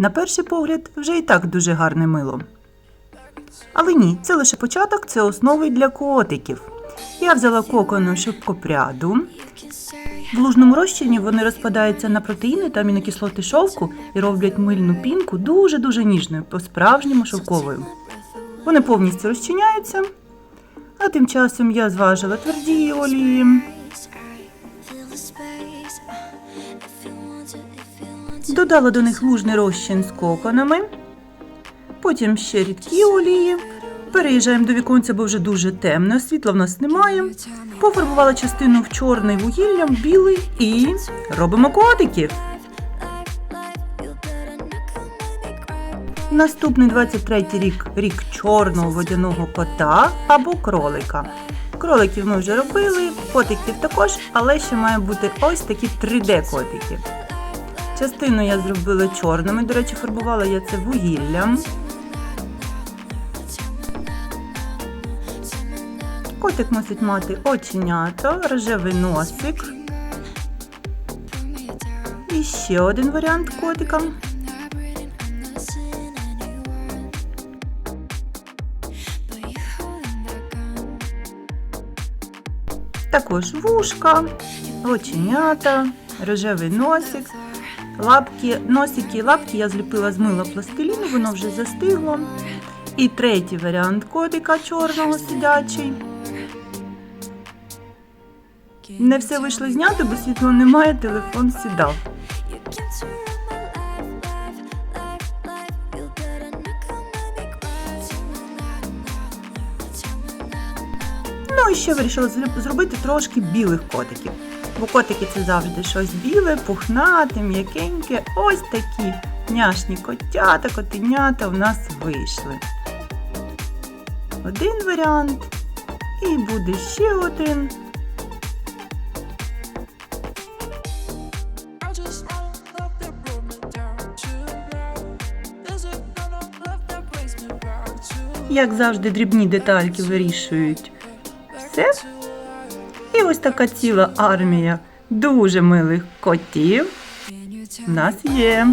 На перший погляд, вже і так дуже гарне мило. Але ні, це лише початок, це основи для котиків. Я взяла кокону шовкопряду. В лужному розчині вони розпадаються на протеїни та амінокислоти шовку і роблять мильну пінку дуже-дуже ніжною, по-справжньому шовковою. Вони повністю розчиняються, а тим часом я зважила тверді олії, додала до них лужний розчин з коконами, потім ще рідкі олії. Переїжджаємо до віконця, бо вже дуже темно, світла в нас немає. Пофарбувала частину в чорний вугіллям, білий і робимо котиків. Наступний 23-й рік рік чорного водяного кота або кролика. Кроликів ми вже робили, котиків також, але ще має бути ось такі 3D-котики. Частину я зробила чорними, до речі, фарбувала я це вугіллям. Котик мусить мати оченята, рожевий носик. І ще один варіант котика. Також вушка, оченята, рожевий носик, лапки, носики і лапки я зліпила з мила пластиліну, воно вже застигло. І третій варіант котика чорного сидячий. Не все вийшло зняти, бо світла немає, телефон сідав. Ну і ще вирішила зробити трошки білих котиків. Бо котики це завжди щось біле, пухнате, м'якеньке. Ось такі няшні котята, котенята у нас вийшли. Один варіант. І буде ще один. Як завжди, дрібні детальки вирішують все. І ось така ціла армія дуже милих котів в нас є.